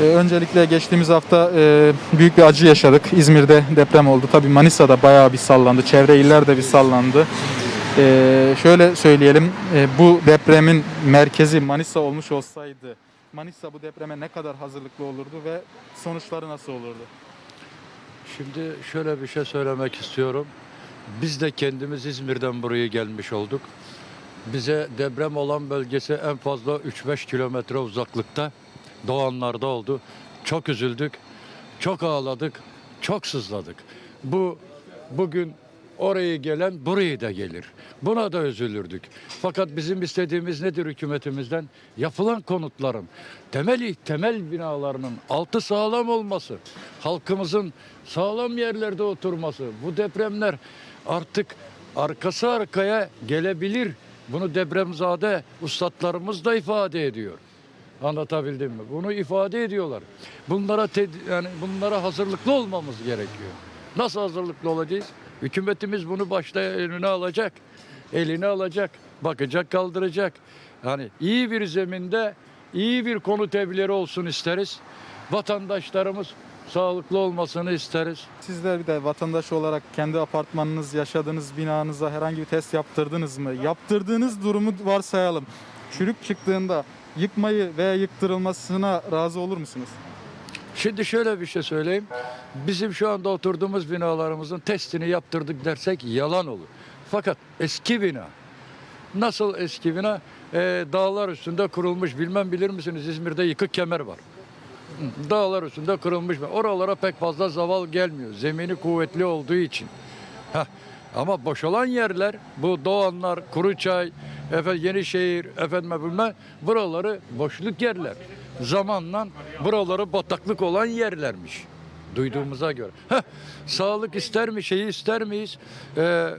Ee, öncelikle geçtiğimiz hafta e, büyük bir acı yaşadık. İzmir'de deprem oldu. Tabii Manisa'da bayağı bir sallandı. Çevre iller de bir sallandı. Ee, şöyle söyleyelim, e, bu depremin merkezi Manisa olmuş olsaydı, Manisa bu depreme ne kadar hazırlıklı olurdu ve sonuçları nasıl olurdu? Şimdi şöyle bir şey söylemek istiyorum. Biz de kendimiz İzmir'den buraya gelmiş olduk. Bize deprem olan bölgesi en fazla 3-5 kilometre uzaklıkta. Doğanlarda oldu. Çok üzüldük, çok ağladık, çok sızladık. Bu bugün orayı gelen burayı da gelir. Buna da üzülürdük. Fakat bizim istediğimiz nedir hükümetimizden? Yapılan konutların, temel temel binalarının altı sağlam olması, halkımızın sağlam yerlerde oturması. Bu depremler artık arkası arkaya gelebilir. Bunu depremzade ustalarımız da ifade ediyor. Anlatabildim mi? Bunu ifade ediyorlar. Bunlara yani bunlara hazırlıklı olmamız gerekiyor. Nasıl hazırlıklı olacağız? Hükümetimiz bunu başta eline alacak. Eline alacak, bakacak, kaldıracak. Yani iyi bir zeminde iyi bir konut evleri olsun isteriz. Vatandaşlarımız sağlıklı olmasını isteriz. Sizler bir de vatandaş olarak kendi apartmanınız, yaşadığınız binanıza herhangi bir test yaptırdınız mı? Yaptırdığınız durumu varsayalım. Çürük çıktığında yıkmayı veya yıktırılmasına razı olur musunuz? Şimdi şöyle bir şey söyleyeyim. Bizim şu anda oturduğumuz binalarımızın testini yaptırdık dersek yalan olur. Fakat eski bina. Nasıl eski bina? Ee, dağlar üstünde kurulmuş. Bilmem bilir misiniz İzmir'de yıkık kemer var. Dağlar üstünde kurulmuş. Oralara pek fazla zaval gelmiyor. Zemini kuvvetli olduğu için. Heh. Ama boş olan yerler bu Doğanlar, Kuruçay, efendim Yenişehir, efendim bilmem buraları boşluk yerler. Zamanla buraları bataklık olan yerlermiş. Duyduğumuza göre. Heh. Sağlık ister mi, şeyi ister miyiz? Ee,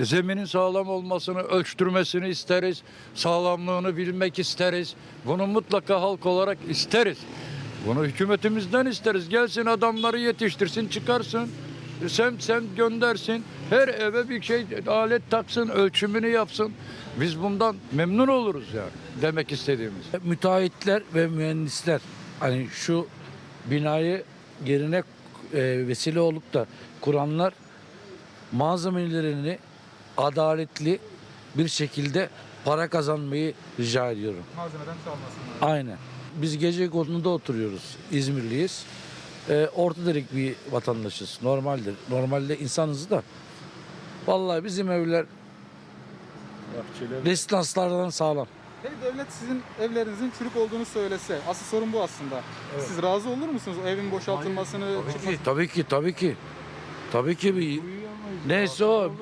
zeminin sağlam olmasını ölçtürmesini isteriz. Sağlamlığını bilmek isteriz. Bunu mutlaka halk olarak isteriz. Bunu hükümetimizden isteriz. Gelsin adamları yetiştirsin, çıkarsın. Sen sen göndersin. Her eve bir şey alet taksın, ölçümünü yapsın. Biz bundan memnun oluruz yani demek istediğimiz. müteahhitler ve mühendisler hani şu binayı yerine e, vesile olup da kuranlar malzemelerini adaletli bir şekilde para kazanmayı rica ediyorum. Malzemeden çalmasınlar. Aynen. Biz gece konusunda oturuyoruz. İzmirliyiz. E, orta direk bir vatandaşız. Normaldir. Normalde insanız da. Vallahi bizim evler rezidanslardan sağlam. Peki devlet sizin evlerinizin çürük olduğunu söylese, asıl sorun bu aslında. Siz razı olur musunuz o evin boşaltılmasını? Tabii çıkmasını- ki, tabii ki, tabii ki. Tabii ki bir neyse o.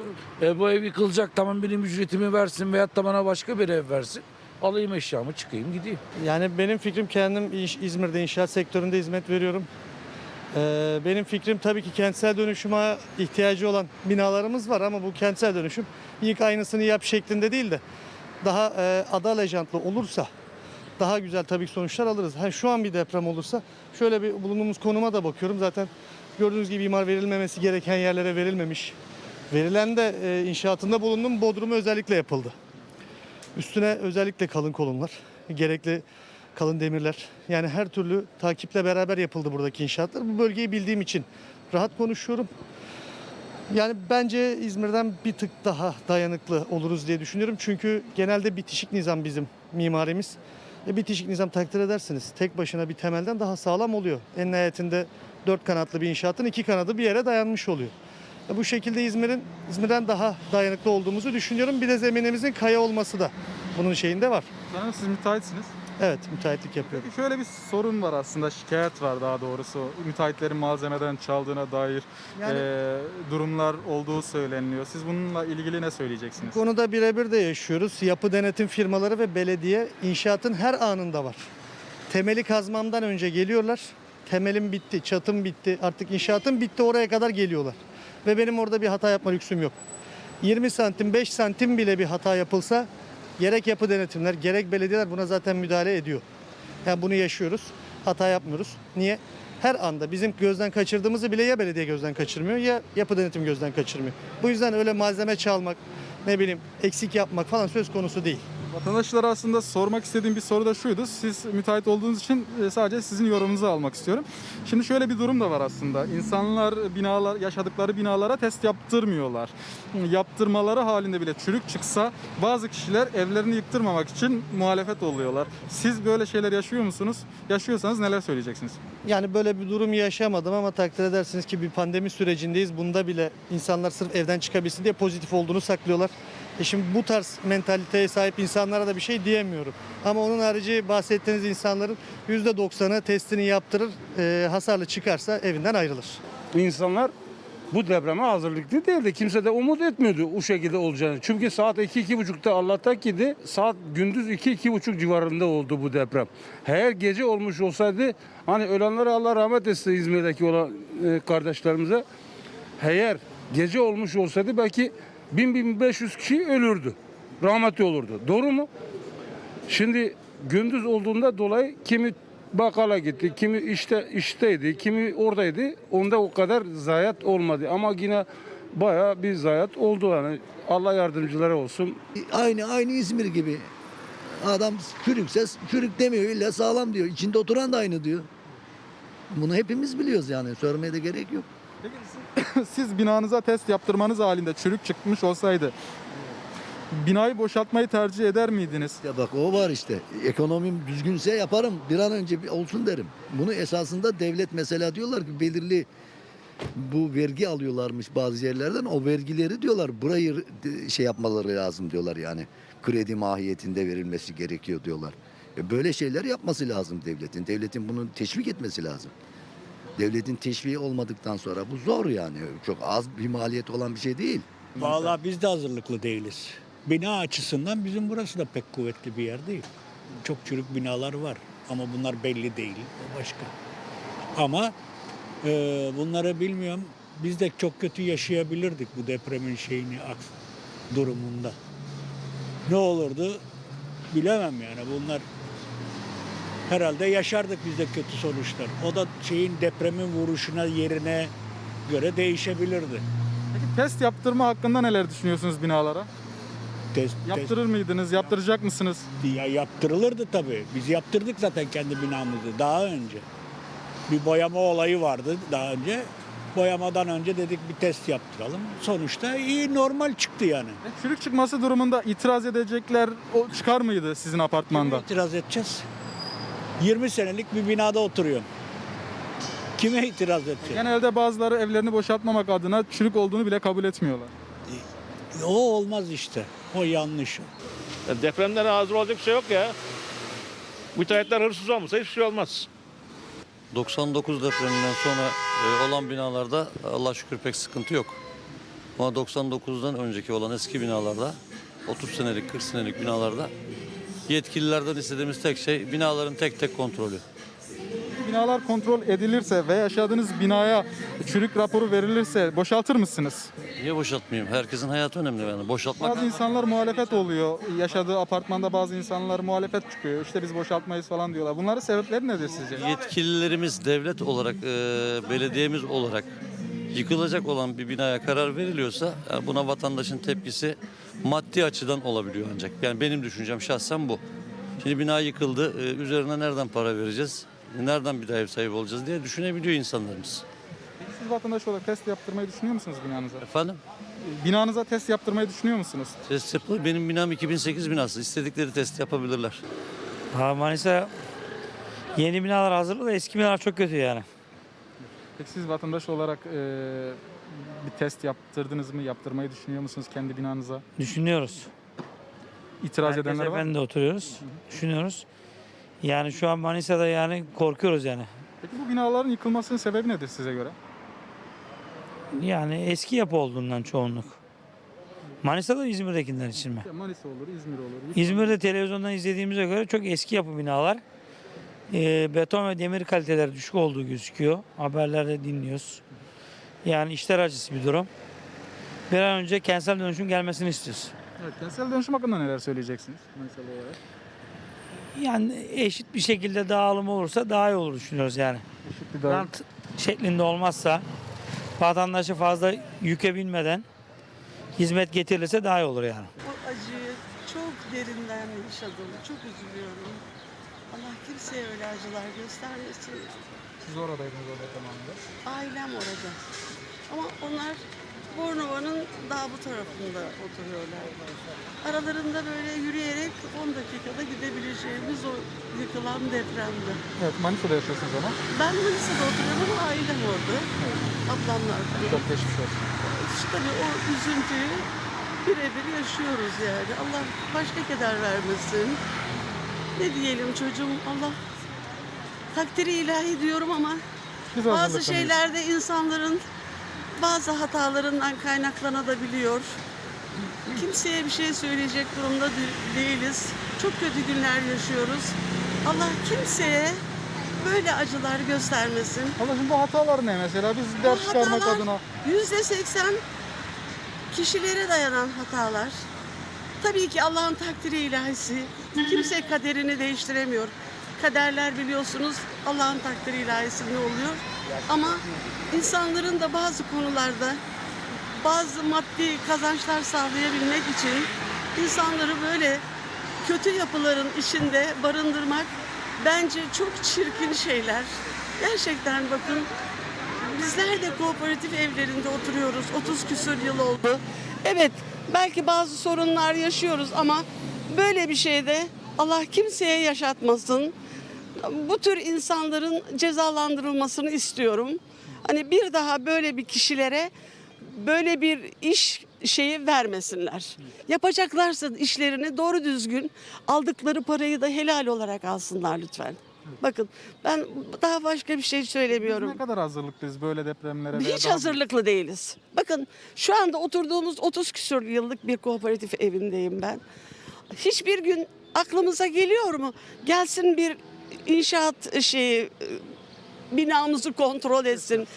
E, bu ev yıkılacak tamam benim ücretimi versin veyahut da bana başka bir ev versin. Alayım eşyamı çıkayım gideyim. Yani benim fikrim kendim iş- İzmir'de inşaat sektöründe hizmet veriyorum. Ee, benim fikrim tabii ki kentsel dönüşüme ihtiyacı olan binalarımız var ama bu kentsel dönüşüm yık aynısını yap şeklinde değil de daha e, ada ajantlı olursa daha güzel tabii ki sonuçlar alırız. Ha, şu an bir deprem olursa şöyle bir bulunduğumuz konuma da bakıyorum. Zaten gördüğünüz gibi imar verilmemesi gereken yerlere verilmemiş. Verilen de e, inşaatında bulunduğum Bodrum'u özellikle yapıldı. Üstüne özellikle kalın kolonlar, gerekli kalın demirler. Yani her türlü takiple beraber yapıldı buradaki inşaatlar. Bu bölgeyi bildiğim için rahat konuşuyorum. Yani bence İzmir'den bir tık daha dayanıklı oluruz diye düşünüyorum. Çünkü genelde bitişik nizam bizim mimarimiz. E, bitişik nizam takdir edersiniz. Tek başına bir temelden daha sağlam oluyor. En nihayetinde dört kanatlı bir inşaatın iki kanadı bir yere dayanmış oluyor. E, Bu şekilde İzmir'in İzmir'den daha dayanıklı olduğumuzu düşünüyorum. Bir de zeminimizin kaya olması da bunun şeyinde var. Sanırım siz müteahhitsiniz. Evet, müteahhitlik yapıyorum. Peki şöyle bir sorun var aslında, şikayet var daha doğrusu. Müteahhitlerin malzemeden çaldığına dair Yani- eee, durumlar olduğu söyleniliyor. Siz bununla ilgili ne Bu söyleyeceksiniz? konuda birebir de yaşıyoruz. Yapı denetim firmaları ve belediye inşaatın her anında var. Temeli kazmamdan önce geliyorlar. Temelim bitti, çatım bitti, artık inşaatım bitti oraya kadar geliyorlar. Ve benim orada bir hata yapma lüksüm yok. 20 santim, 5 santim bile bir hata yapılsa gerek yapı denetimler, gerek belediyeler buna zaten müdahale ediyor. Yani bunu yaşıyoruz. Hata yapmıyoruz. Niye? Her anda bizim gözden kaçırdığımızı bile ya belediye gözden kaçırmıyor ya yapı denetim gözden kaçırmıyor. Bu yüzden öyle malzeme çalmak, ne bileyim eksik yapmak falan söz konusu değil. Vatandaşlara aslında sormak istediğim bir soru da şuydu. Siz müteahhit olduğunuz için e, sadece sizin yorumunuzu almak istiyorum. Şimdi şöyle bir durum da var aslında. İnsanlar binalar yaşadıkları binalara test yaptırmıyorlar. Yaptırmaları halinde bile çürük çıksa bazı kişiler evlerini yıktırmamak için muhalefet oluyorlar. Siz böyle şeyler yaşıyor musunuz? Yaşıyorsanız neler söyleyeceksiniz? Yani böyle bir durum yaşamadım ama takdir edersiniz ki bir pandemi sürecindeyiz. Bunda bile insanlar sırf evden çıkabilsin diye pozitif olduğunu saklıyorlar. E şimdi bu tarz mentaliteye sahip insanlara da bir şey diyemiyorum. Ama onun harici bahsettiğiniz insanların %90'ı testini yaptırır, e, hasarlı çıkarsa evinden ayrılır. İnsanlar bu depreme hazırlıklı değildi. Kimse de umut etmiyordu o şekilde olacağını. Çünkü saat 2-2.30'da Allah'tan ki saat gündüz 2-2.30 civarında oldu bu deprem. Eğer gece olmuş olsaydı hani ölenlere Allah rahmet etsin İzmir'deki olan e, kardeşlerimize. Eğer gece olmuş olsaydı belki 1000-1500 kişi ölürdü. Rahmetli olurdu. Doğru mu? Şimdi gündüz olduğunda dolayı kimi bakkala gitti, kimi işte işteydi, kimi oradaydı. Onda o kadar zayiat olmadı ama yine bayağı bir zayiat oldu yani. Allah yardımcıları olsun. Aynı aynı İzmir gibi. Adam çürükse çürük demiyor illa sağlam diyor. İçinde oturan da aynı diyor. Bunu hepimiz biliyoruz yani. Söylemeye de gerek yok. Peki siz, siz binanıza test yaptırmanız halinde çürük çıkmış olsaydı binayı boşaltmayı tercih eder miydiniz? Ya bak o var işte. Ekonomim düzgünse yaparım. Bir an önce bir olsun derim. Bunu esasında devlet mesela diyorlar ki belirli bu vergi alıyorlarmış bazı yerlerden. O vergileri diyorlar burayı şey yapmaları lazım diyorlar yani. Kredi mahiyetinde verilmesi gerekiyor diyorlar. E böyle şeyler yapması lazım devletin. Devletin bunu teşvik etmesi lazım. Devletin teşviği olmadıktan sonra bu zor yani. Çok az bir maliyet olan bir şey değil. Vallahi biz de hazırlıklı değiliz. Bina açısından bizim burası da pek kuvvetli bir yer değil. Çok çürük binalar var ama bunlar belli değil. O başka. Ama e, bunları bilmiyorum. Biz de çok kötü yaşayabilirdik bu depremin şeyini aks- durumunda. Ne olurdu bilemem yani bunlar herhalde yaşardık biz de kötü sonuçlar. O da şeyin depremin vuruşuna yerine göre değişebilirdi. Peki test yaptırma hakkında neler düşünüyorsunuz binalara? Test, test- Yaptırır mıydınız? Yaptıracak mısınız? Ya yaptırılırdı tabii. Biz yaptırdık zaten kendi binamızı daha önce. Bir boyama olayı vardı daha önce. Boyamadan önce dedik bir test yaptıralım. Sonuçta iyi normal çıktı yani. E, Çürük çıkması durumunda itiraz edecekler o çıkar mıydı sizin apartmanda? Kime itiraz edeceğiz? 20 senelik bir binada oturuyorum. Kime itiraz edeceğiz? Genelde bazıları evlerini boşaltmamak adına çürük olduğunu bile kabul etmiyorlar. O olmaz işte. O yanlış. Ya depremden hazır olacak bir şey yok ya. Müteahhitler hırsız olmasa hiçbir şey olmaz. 99 depreminden sonra e, olan binalarda Allah şükür pek sıkıntı yok. Ama 99'dan önceki olan eski binalarda 30 senelik 40 senelik binalarda yetkililerden istediğimiz tek şey binaların tek tek kontrolü. Binalar kontrol edilirse ve yaşadığınız binaya çürük raporu verilirse boşaltır mısınız? Niye boşaltmayayım? Herkesin hayatı önemli yani. Boşaltmak Bazı insanlar muhalefet oluyor. Yaşadığı apartmanda bazı insanlar muhalefet çıkıyor. İşte biz boşaltmayız falan diyorlar. Bunların sebepleri nedir sizce? yetkililerimiz devlet olarak, e, belediyemiz olarak yıkılacak olan bir binaya karar veriliyorsa yani buna vatandaşın tepkisi maddi açıdan olabiliyor ancak. Yani benim düşüncem şahsen bu. Şimdi bina yıkıldı, e, üzerine nereden para vereceğiz? Nereden bir daha ev sahibi olacağız diye düşünebiliyor insanlarımız. Siz vatandaş olarak test yaptırmayı düşünüyor musunuz binanıza? Efendim? Binanıza test yaptırmayı düşünüyor musunuz? Test yapılır. Benim binam 2008 binası. İstedikleri test yapabilirler. Ha, Manisa yeni binalar hazırlı da eski binalar çok kötü yani. Peki siz vatandaş olarak e, bir test yaptırdınız mı? Yaptırmayı düşünüyor musunuz kendi binanıza? Düşünüyoruz. İtiraz Merkez edenler var mı? Efendi'de oturuyoruz. Düşünüyoruz. Yani şu an Manisa'da yani korkuyoruz yani. Peki bu binaların yıkılmasının sebebi nedir size göre? Yani eski yapı olduğundan çoğunluk. Manisa'da İzmir'dekiler için mi? Manisa olur, İzmir olur. İzmir'de televizyondan izlediğimize göre çok eski yapı binalar. Ee, beton ve demir kaliteleri düşük olduğu gözüküyor. Haberlerde dinliyoruz. Yani işler acısı bir durum. Bir an önce kentsel dönüşüm gelmesini istiyoruz. Evet, kentsel dönüşüm hakkında neler söyleyeceksiniz Manisalı olarak? Yani eşit bir şekilde dağılım olursa daha iyi olur düşünüyoruz yani. Eşit bir dağılım. Rant şeklinde olmazsa vatandaşı fazla yüke binmeden hizmet getirilirse daha iyi olur yani. Bu acıyı çok derinden yaşadım. Çok üzülüyorum. Allah kimseye öyle acılar göstermesin. Siz oradaydınız o deprem anında. Ailem orada. Ama onlar Bornova'nın daha bu tarafında oturuyorlar. Aralarında böyle yürüyerek 10 dakikada gidebileceğimiz o yıkılan depremdi. Evet Manisa'da yaşıyorsunuz ama. Ben Manisa'da oturuyorum ama ailem orada. Ablamlar falan. Çok geçmiş olsun. Tabii o üzüntüyü birebir yaşıyoruz yani. Allah başka keder vermesin. Ne diyelim çocuğum Allah takdiri ilahi diyorum ama Biz bazı şeylerde insanların bazı hatalarından kaynaklanabiliyor. Kimseye bir şey söyleyecek durumda de- değiliz. Çok kötü günler yaşıyoruz. Allah kimseye böyle acılar göstermesin. Ablacığım bu hatalar ne mesela? Biz ders çıkarmak adına Yüzde seksen kişilere dayanan hatalar. Tabii ki Allah'ın takdiri ilahisi. Kimse kaderini değiştiremiyor. Kaderler biliyorsunuz Allah'ın takdiri ilahisi ne oluyor. Ama insanların da bazı konularda bazı maddi kazançlar sağlayabilmek için insanları böyle kötü yapıların içinde barındırmak bence çok çirkin şeyler. Gerçekten bakın Bizler de kooperatif evlerinde oturuyoruz. 30 küsur yıl oldu. Evet belki bazı sorunlar yaşıyoruz ama böyle bir şeyde Allah kimseye yaşatmasın. Bu tür insanların cezalandırılmasını istiyorum. Hani bir daha böyle bir kişilere böyle bir iş şeyi vermesinler. Yapacaklarsa işlerini doğru düzgün aldıkları parayı da helal olarak alsınlar lütfen. Bakın ben daha başka bir şey söylemiyorum. ne kadar hazırlıklıyız böyle depremlere? Hiç daha- hazırlıklı değiliz. Bakın şu anda oturduğumuz 30 küsur yıllık bir kooperatif evindeyim ben. Hiçbir gün aklımıza geliyor mu? Gelsin bir inşaat şeyi binamızı kontrol etsin.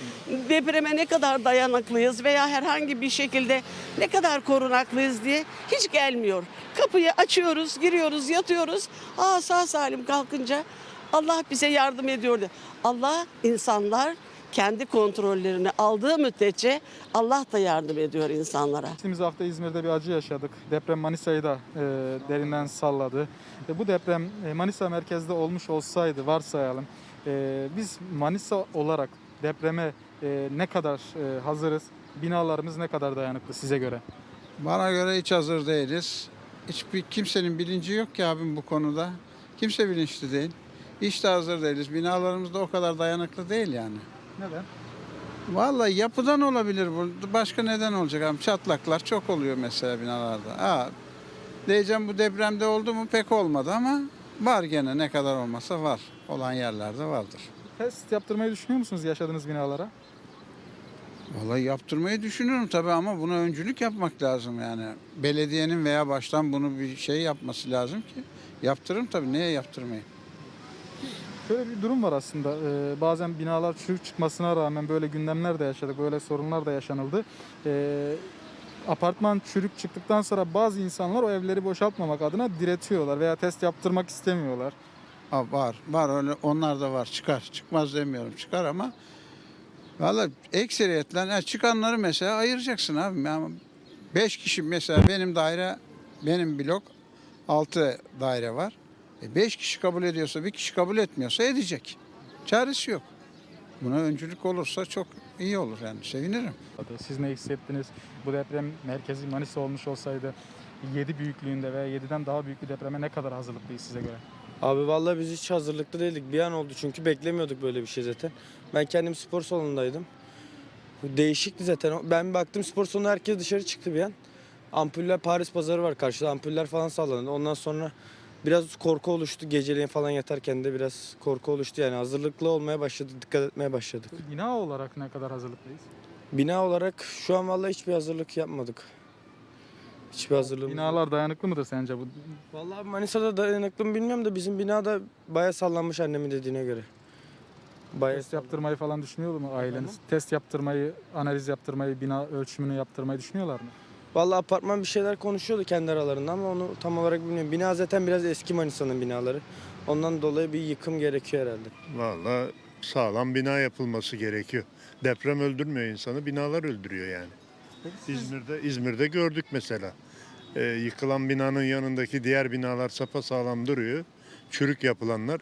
Depreme ne kadar dayanıklıyız veya herhangi bir şekilde ne kadar korunaklıyız diye hiç gelmiyor. Kapıyı açıyoruz, giriyoruz, yatıyoruz. Aa sağ salim kalkınca Allah bize yardım ediyor. diye. Allah insanlar kendi kontrollerini aldığı müddetçe Allah da yardım ediyor insanlara. Geçtiğimiz hafta İzmir'de bir acı yaşadık. Deprem Manisa'yı da e, derinden salladı. E, bu deprem e, Manisa merkezde olmuş olsaydı varsayalım. e, biz Manisa olarak depreme e, ne kadar e, hazırız? Binalarımız ne kadar dayanıklı size göre? Bana göre hiç hazır değiliz. Hiçbir kimsenin bilinci yok ki abim bu konuda. Kimse bilinçli değil. Hiç de hazır değiliz. Binalarımız da o kadar dayanıklı değil yani. Neden? Vallahi yapıdan olabilir bu. Başka neden olacak abi? Çatlaklar çok oluyor mesela binalarda. Ha, diyeceğim bu depremde oldu mu pek olmadı ama var gene ne kadar olmasa var. Olan yerlerde vardır. Test yaptırmayı düşünüyor musunuz yaşadığınız binalara? Vallahi yaptırmayı düşünüyorum tabii ama buna öncülük yapmak lazım yani. Belediyenin veya baştan bunu bir şey yapması lazım ki. Yaptırırım tabii. Neye yaptırmayı? Şöyle bir durum var aslında. Ee, bazen binalar çürük çıkmasına rağmen böyle gündemler de yaşadık. Böyle sorunlar da yaşanıldı. Ee, apartman çürük çıktıktan sonra bazı insanlar o evleri boşaltmamak adına diretiyorlar veya test yaptırmak istemiyorlar. Ha, var. Var öyle onlar da var. Çıkar. Çıkmaz demiyorum. Çıkar ama valla ekseriyetle ha, çıkanları mesela ayıracaksın abi. Yani beş kişi mesela benim daire benim blok altı daire var. E beş kişi kabul ediyorsa bir kişi kabul etmiyorsa edecek. Çaresi yok. Buna öncülük olursa çok iyi olur yani sevinirim. Siz ne hissettiniz? Bu deprem merkezi Manisa olmuş olsaydı 7 büyüklüğünde veya 7'den daha büyük bir depreme ne kadar hazırlıklıyız size göre? Abi vallahi biz hiç hazırlıklı değildik. Bir an oldu çünkü beklemiyorduk böyle bir şey zaten. Ben kendim spor salonundaydım. Değişikti zaten. Ben baktım spor salonu herkes dışarı çıktı bir an. Ampuller Paris pazarı var karşıda. Ampuller falan sallandı. Ondan sonra biraz korku oluştu. Geceleyin falan yatarken de biraz korku oluştu. Yani hazırlıklı olmaya başladık, dikkat etmeye başladık. Bina olarak ne kadar hazırlıklıyız? Bina olarak şu an vallahi hiçbir hazırlık yapmadık. Hiçbir hazırlığımız yok. Binalar dayanıklı mıdır sence bu? Vallahi Manisa'da dayanıklı mı bilmiyorum da bizim binada bayağı sallanmış annemin dediğine göre. Bayağı Test yaptırmayı falan düşünüyor mu aileniz? Test yaptırmayı, analiz yaptırmayı, bina ölçümünü yaptırmayı düşünüyorlar mı? Vallahi apartman bir şeyler konuşuyordu kendi aralarında ama onu tam olarak bilmiyorum. Bina zaten biraz eski Manisa'nın binaları. Ondan dolayı bir yıkım gerekiyor herhalde. Vallahi sağlam bina yapılması gerekiyor. Deprem öldürmüyor insanı, binalar öldürüyor yani. İzmir'de İzmir'de gördük mesela. E, yıkılan binanın yanındaki diğer binalar sapasağlam duruyor. Çürük yapılanlar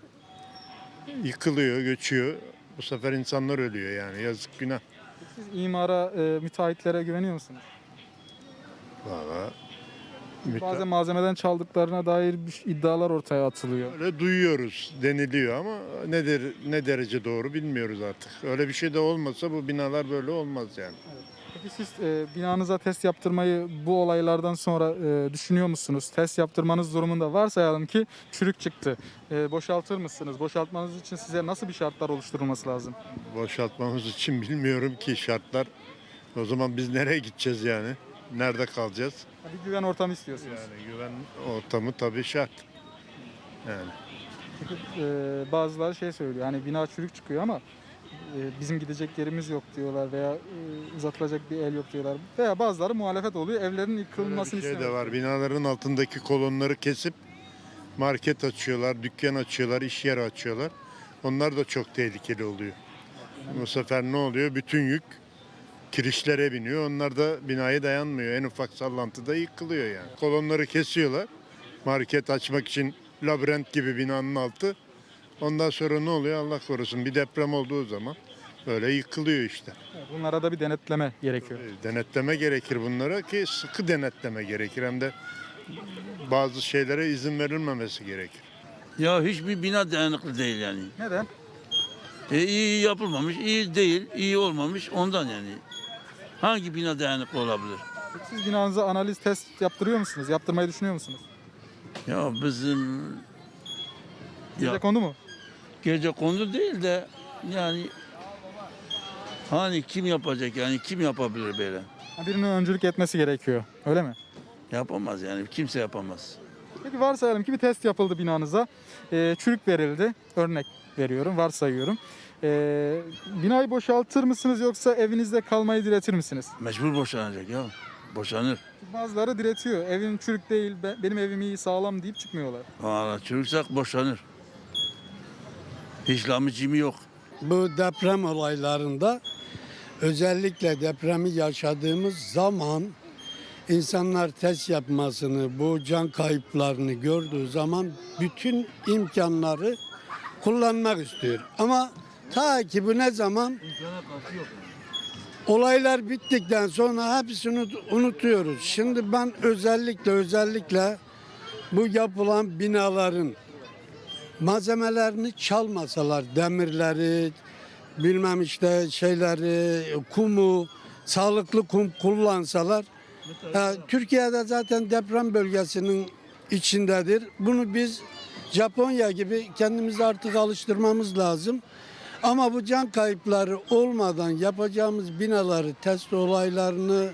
yıkılıyor, göçüyor. Bu sefer insanlar ölüyor yani yazık günah. Siz imara, e, müteahhitlere güveniyor musunuz? Valla Bazen malzemeden çaldıklarına dair bir- iddialar ortaya atılıyor. öyle duyuyoruz deniliyor ama ne, der, ne derece doğru bilmiyoruz artık. Öyle bir şey de olmasa bu binalar böyle olmaz yani. Peki siz e, binanıza test yaptırmayı bu olaylardan sonra e, düşünüyor musunuz? Test yaptırmanız durumunda varsayalım ki çürük çıktı. E, boşaltır mısınız? Boşaltmanız için size nasıl bir şartlar oluşturulması lazım? Boşaltmamız için bilmiyorum ki şartlar. O zaman biz nereye gideceğiz yani? Nerede kalacağız? Bir güven ortamı istiyorsunuz. Yani güven ortamı tabii şart. Yani. Çünkü e, bazıları şey söylüyor. Hani bina çürük çıkıyor ama e, bizim gidecek yerimiz yok diyorlar veya e, uzatılacak bir el yok diyorlar. Veya bazıları muhalefet oluyor. Evlerin yıkılmasını Böyle bir şey de var. Binaların altındaki kolonları kesip market açıyorlar, dükkan açıyorlar, iş yeri açıyorlar. Onlar da çok tehlikeli oluyor. Bu sefer ne oluyor? Bütün yük kirişlere biniyor. Onlar da binaya dayanmıyor. En ufak sallantıda yıkılıyor yani. Kolonları kesiyorlar. Market açmak için labirent gibi binanın altı. Ondan sonra ne oluyor? Allah korusun bir deprem olduğu zaman böyle yıkılıyor işte. Bunlara da bir denetleme gerekiyor. Denetleme gerekir bunlara ki sıkı denetleme gerekir. Hem de bazı şeylere izin verilmemesi gerekir. Ya hiçbir bina dayanıklı değil yani. Neden? E, iyi yapılmamış, iyi değil, iyi olmamış ondan yani. Hangi bina dayanıklı olabilir? Peki Siz binanıza analiz test yaptırıyor musunuz? Yaptırmayı düşünüyor musunuz? Ya bizim Gece Ya. kondu mu? gece kondu değil de yani hani kim yapacak yani kim yapabilir böyle? Ha, Birinin öncülük etmesi gerekiyor. Öyle mi? Yapamaz yani kimse yapamaz. Peki varsayalım ki bir test yapıldı binanıza. Ee, çürük verildi. Örnek veriyorum, varsayıyorum. Ee, binayı boşaltır mısınız yoksa evinizde kalmayı diretir misiniz? Mecbur boşanacak ya. Boşanır. Bazıları diretiyor. Evim çürük değil, be- benim evim iyi, sağlam deyip çıkmıyorlar. Valla çürüksak boşanır. Hiç lamıcımı yok. Bu deprem olaylarında özellikle depremi yaşadığımız zaman insanlar test yapmasını, bu can kayıplarını gördüğü zaman bütün imkanları kullanmak istiyor. Ama ta ki bu ne zaman olaylar bittikten sonra hepsini unutuyoruz. Şimdi ben özellikle özellikle bu yapılan binaların malzemelerini çalmasalar, demirleri, bilmem işte şeyleri, kumu, sağlıklı kum kullansalar. Ha, Türkiye'de zaten deprem bölgesinin içindedir. Bunu biz Japonya gibi kendimizi artık alıştırmamız lazım. Ama bu can kayıpları olmadan yapacağımız binaları, test olaylarını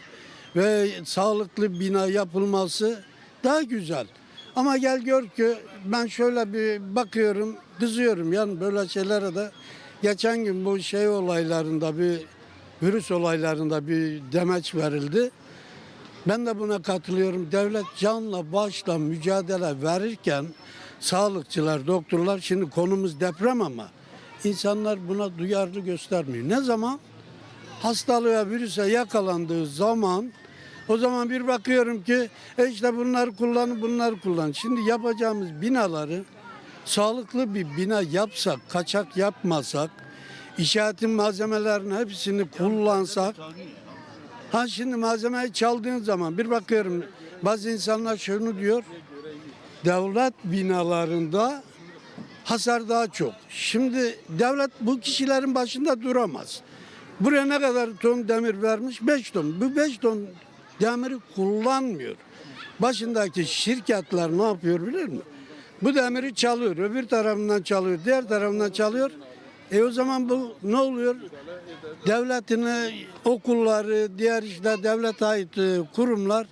ve sağlıklı bina yapılması daha güzel. Ama gel gör ki ben şöyle bir bakıyorum, kızıyorum yani böyle şeylere de. Geçen gün bu şey olaylarında bir virüs olaylarında bir demeç verildi. Ben de buna katılıyorum. Devlet canla başla mücadele verirken sağlıkçılar, doktorlar şimdi konumuz deprem ama insanlar buna duyarlı göstermiyor. Ne zaman? Hastalığa, virüse yakalandığı zaman o zaman bir bakıyorum ki e işte bunları kullan, bunları kullan. Şimdi yapacağımız binaları sağlıklı bir bina yapsak, kaçak yapmasak, inşaatın malzemelerini hepsini kullansak Ha şimdi malzemeyi çaldığın zaman bir bakıyorum bazı insanlar şunu diyor. Devlet binalarında hasar daha çok. Şimdi devlet bu kişilerin başında duramaz. Buraya ne kadar ton demir vermiş? 5 ton. Bu 5 ton demiri kullanmıyor. Başındaki şirketler ne yapıyor bilir mi? Bu demiri çalıyor. Öbür tarafından çalıyor. Diğer tarafından çalıyor. E o zaman bu ne oluyor? Devletini, okulları, diğer işte devlet ait e, kurumlar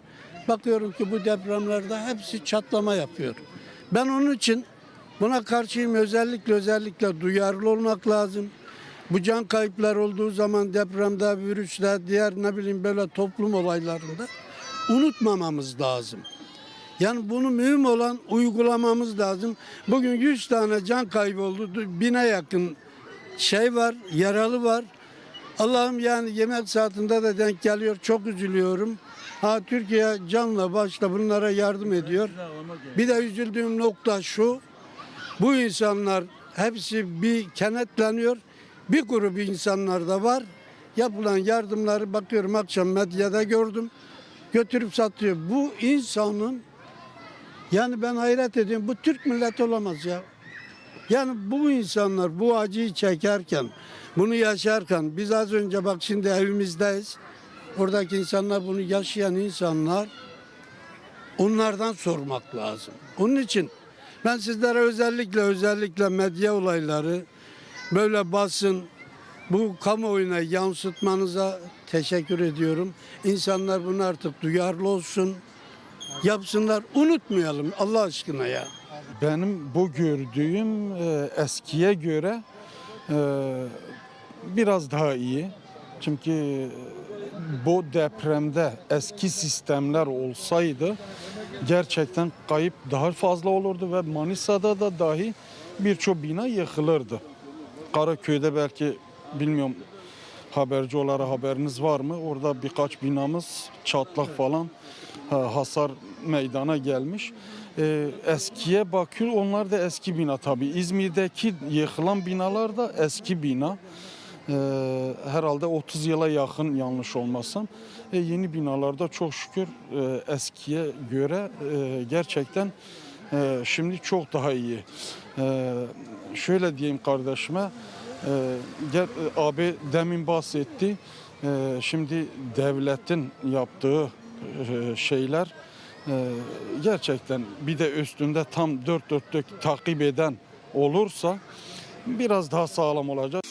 bakıyorum ki bu depremlerde hepsi çatlama yapıyor. Ben onun için buna karşıyım özellikle özellikle duyarlı olmak lazım. Bu can kayıplar olduğu zaman depremde, virüste, diğer ne bileyim böyle toplum olaylarında unutmamamız lazım. Yani bunu mühim olan uygulamamız lazım. Bugün 100 tane can kaybı oldu. Bine yakın şey var, yaralı var. Allah'ım yani yemek saatinde de denk geliyor. Çok üzülüyorum. Ha Türkiye canla başla bunlara yardım ediyor. Bir de üzüldüğüm nokta şu. Bu insanlar hepsi bir kenetleniyor. Bir grup insanlar da var. Yapılan yardımları bakıyorum akşam medyada gördüm. Götürüp satıyor. Bu insanın yani ben hayret ediyorum. Bu Türk milleti olamaz ya. Yani bu insanlar bu acıyı çekerken, bunu yaşarken biz az önce bak şimdi evimizdeyiz. Oradaki insanlar bunu yaşayan insanlar onlardan sormak lazım. Onun için ben sizlere özellikle özellikle medya olayları böyle basın bu kamuoyuna yansıtmanıza teşekkür ediyorum. İnsanlar bunu artık duyarlı olsun. Yapsınlar unutmayalım Allah aşkına ya. Benim bu gördüğüm e, eskiye göre e, biraz daha iyi. Çünkü bu depremde eski sistemler olsaydı gerçekten kayıp daha fazla olurdu ve Manisa'da da dahi birçok bina yıkılırdı. Karaköy'de belki bilmiyorum haberci olarak haberiniz var mı? Orada birkaç binamız çatlak falan ha, hasar meydana gelmiş. Ee, eskiye bakıyor onlar da eski bina tabii. İzmir'deki yıkılan binalar da eski bina. Ee, herhalde 30 yıla yakın yanlış olmasam. E, yeni binalarda çok şükür e, eskiye göre e, gerçekten e, şimdi çok daha iyi. E, şöyle diyeyim kardeşime, e, gel, e, abi demin bahsetti. E, şimdi devletin yaptığı e, şeyler e, gerçekten bir de üstünde tam dört dörtlük takip eden olursa biraz daha sağlam olacak.